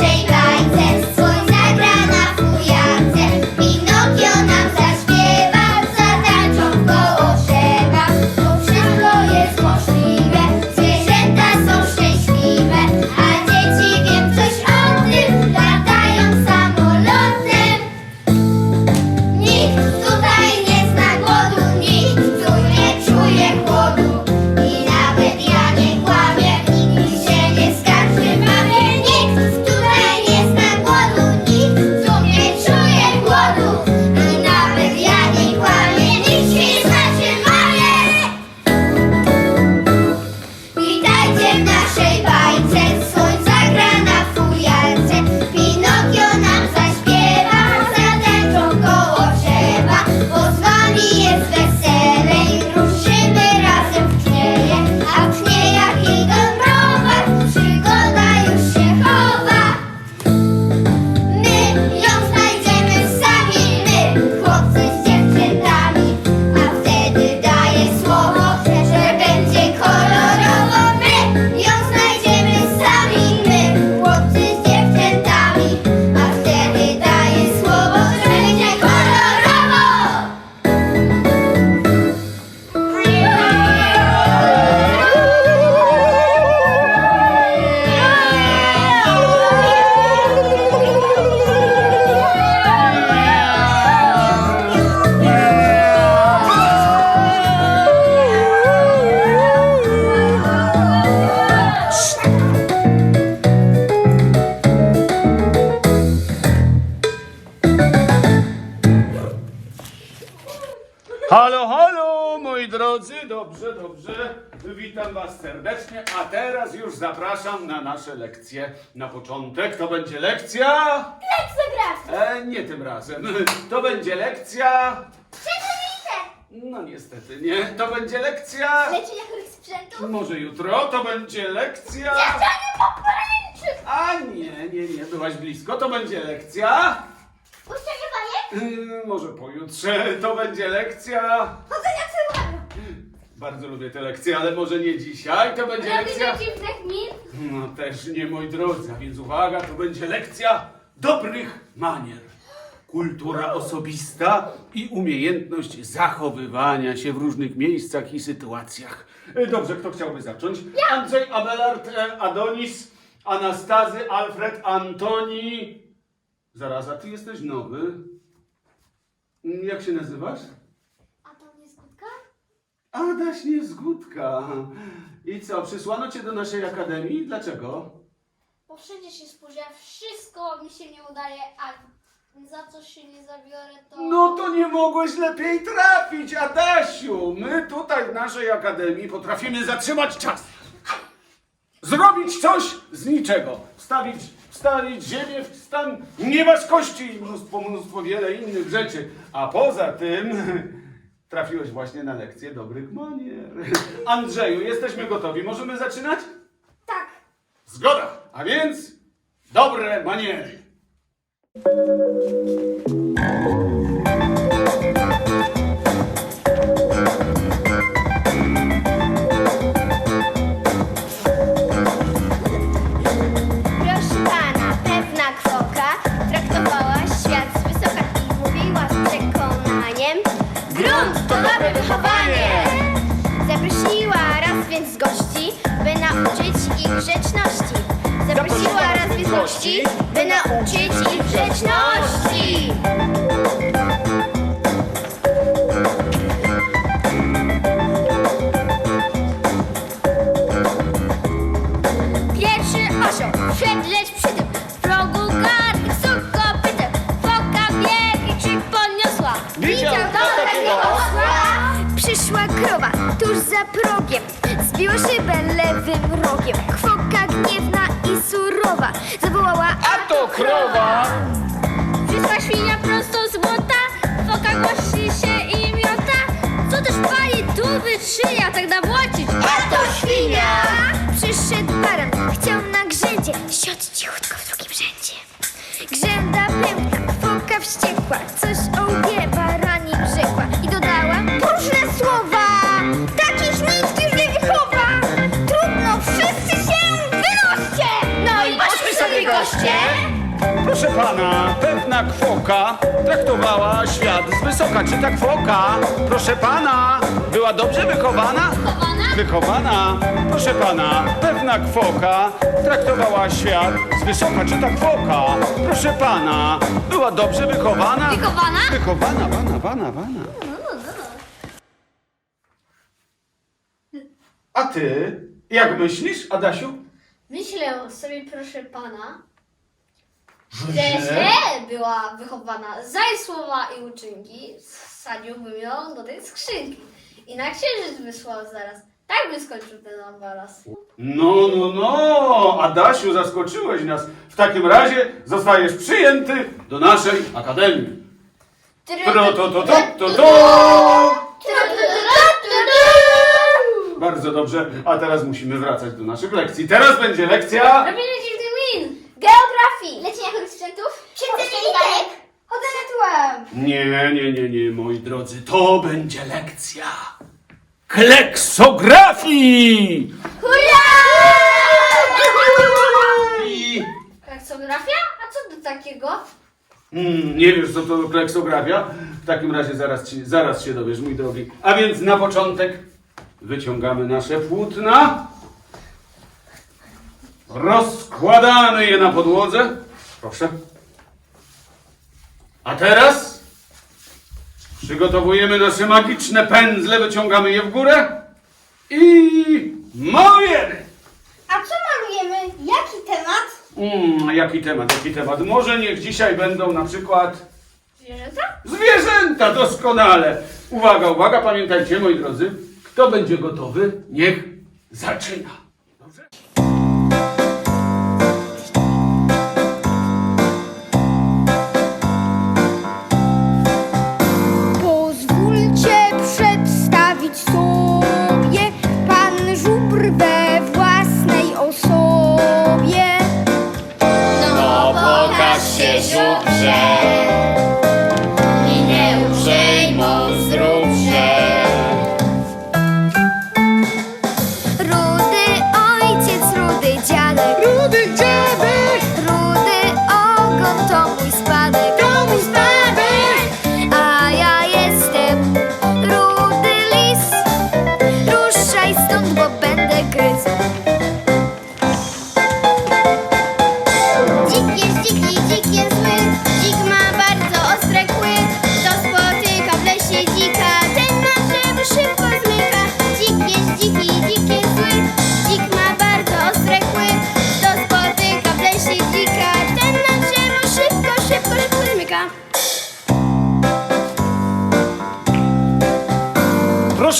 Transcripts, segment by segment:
shake. Dobrze. Witam Was serdecznie, a teraz już zapraszam na nasze lekcje. Na początek to będzie lekcja. Lekcjografia. E, nie tym razem. To będzie lekcja. Przeczytajcie. No niestety nie. To będzie lekcja. Leczenia chorych sprzętów. Może jutro to będzie lekcja. Dziewczany pomarańczy. A nie, nie, nie, byłaś blisko. To będzie lekcja. Puszczenie bajek. Yy, może pojutrze to będzie lekcja. Chodzenia celularno. Bardzo lubię te lekcje, ale może nie dzisiaj. To będzie lekcja. Robienie dziwnych min. No też nie, moi drodzy, a więc uwaga, to będzie lekcja dobrych manier. Kultura osobista i umiejętność zachowywania się w różnych miejscach i sytuacjach. E, Dobrze, kto chciałby zacząć? Andrzej, Abelard, e, Adonis, Anastazy, Alfred, Antoni. Zaraz, a ty jesteś nowy. Mm, Jak się nazywasz? A to nie skutka? Adaś Niezgódka. I co, przysłano cię do naszej akademii? Dlaczego? Bo wszędzie się spóźnia, wszystko mi się nie udaje, a za coś się nie zabiorę, to... No to nie mogłeś lepiej trafić, Adasiu. My tutaj w naszej akademii potrafimy zatrzymać czas. Zrobić coś z niczego. Wstawić, wstawić ziemię w stan nieważkości i mnóstwo, mnóstwo wiele innych rzeczy. A poza tym trafiłeś właśnie na lekcję dobrych manier. Andrzeju, jesteśmy gotowi. Możemy zaczynać? Tak. Zgoda. A więc dobre maniery. Zawołała A to krowa! Przyszła świnia prosto z błota, foka głosi się i miota. Co też pani tu wytrzyja tak nabłocić? A to świnia! Przyszedł baran, chciał na grzędzie siąść pana, pewna kwoka traktowała świat z wysoka. Czy ta kwoka, proszę pana, była dobrze wychowana? Wychowana? Wychowana. Proszę pana, pewna kwoka traktowała świat z wysoka. Czy ta kwoka, proszę pana, była dobrze wychowana? Wychowana? Wychowana, wana, wana, wana. A ty, jak myślisz, Adasiu? Myślę sobie, proszę pana, źle była wychowana. Zaj słowa i uczynki, wsadziłbym ją do tej skrzynki. I na księżyc wysłał zaraz. Tak by skończył ten ambaras. No, no, no, Adasiu, zaskoczyłeś nas. W takim razie zostajesz przyjęty do naszej akademii. Tro, to, to, to, to, to. Bardzo dobrze, a teraz musimy wracać do naszych lekcji. Teraz będzie lekcja... Robienie. Geografii, leczenia chorych sprzętów, siedzenie literek, chodzenie tułem. Nie, nie, nie, nie, moi drodzy, to będzie lekcja kleksografii! I... Klaksografia? A co do takiego? Mm, nie wiesz, co to kleksografia? W takim razie zaraz, ci, zaraz się dowiesz, mój drogi. A więc na początek wyciągamy nasze płótna. Rozkładamy je na podłodze. Proszę. A teraz przygotowujemy nasze magiczne pędzle, wyciągamy je w górę i malujemy. A co malujemy? Jaki temat? Mm, jaki temat, jaki temat? Może niech dzisiaj będą na przykład Zwierzęta? zwierzęta, doskonale. Uwaga, uwaga, pamiętajcie, moi drodzy, Kto będzie gotowy, niech zaczyna.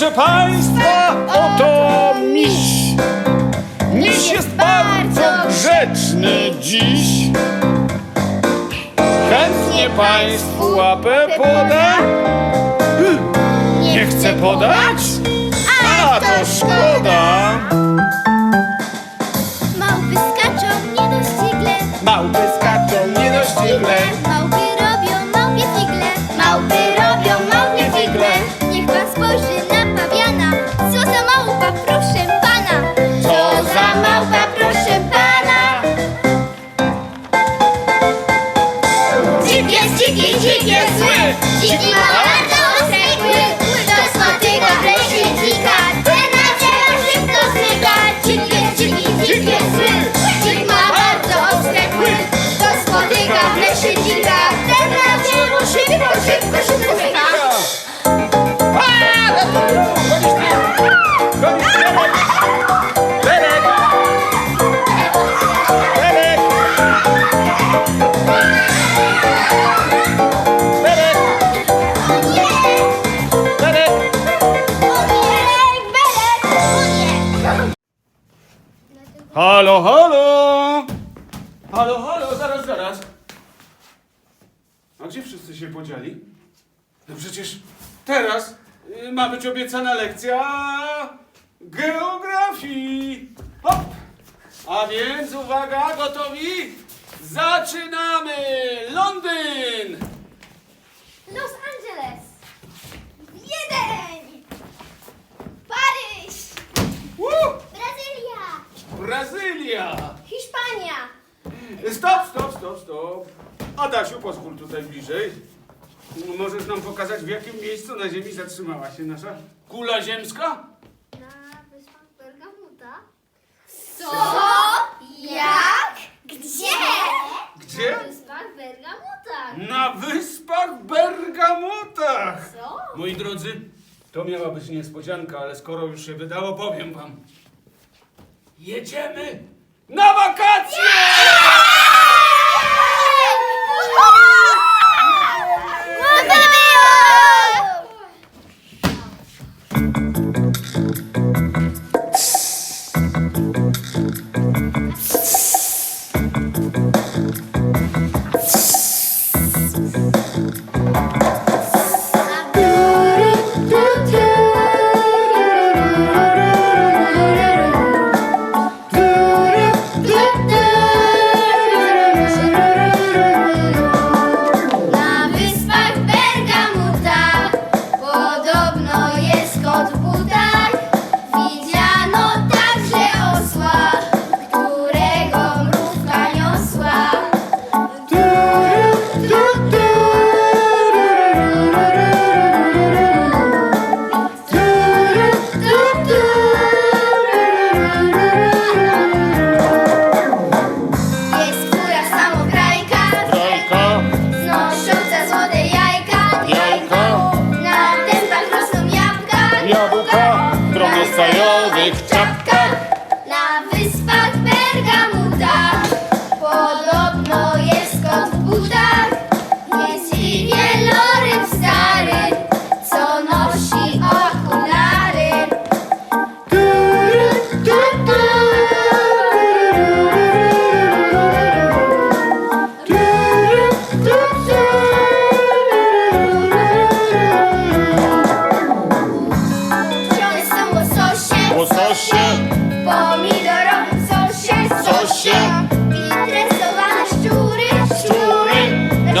Proszę Państwa, oto miś. Miś jest bardzo grzeczny dziś. Chętnie Państwu łapę poda. Nie chce podać? Dziki, dzik jest zły. Dzik ma bardzo ostre kły. Kto spotyka w lesie dzika Ten na drzewo szybko zmyka Dzik jest dziki, dzik jest zły. Dzik ma bardzo ostre kły. Kto spotyka w lesie dzika Ten na drzewo szybko, szybko, szybko. zmyka obiecana lekcja geografii. Hop! A więc uwaga, gotowi? Zaczynamy! Londyn! Los Angeles Wiedeń Paryż Woo! Brazylia Brazylia! Hiszpania Stop, stop, stop, stop. Adasiu, pozwól tutaj bliżej. Możesz nam pokazać, w jakim miejscu na Ziemi zatrzymała się nasza kula ziemska? Na wyspach Bergamuda Co? Jak? Gdzie? Gdzie? Na wyspach Bergamuda Na wyspach Bergamutach! Co? Moi drodzy, to miała być niespodzianka, ale skoro już się wydało, powiem wam. Jedziemy na wakacje!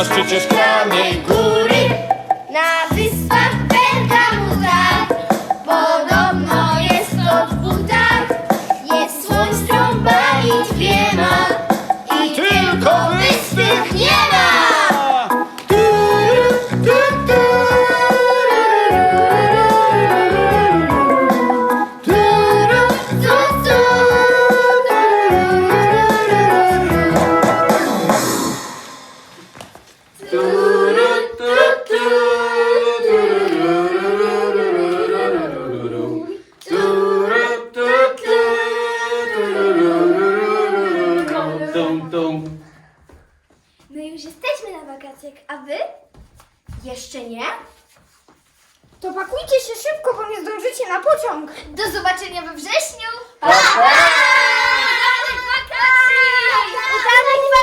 nas przecież kłamie To pakujcie się szybko, bo nie zdążycie na pociąg. Do zobaczenia we wrześniu. Pa! pa! pa! Udanych wakacji! Udanych wakacji!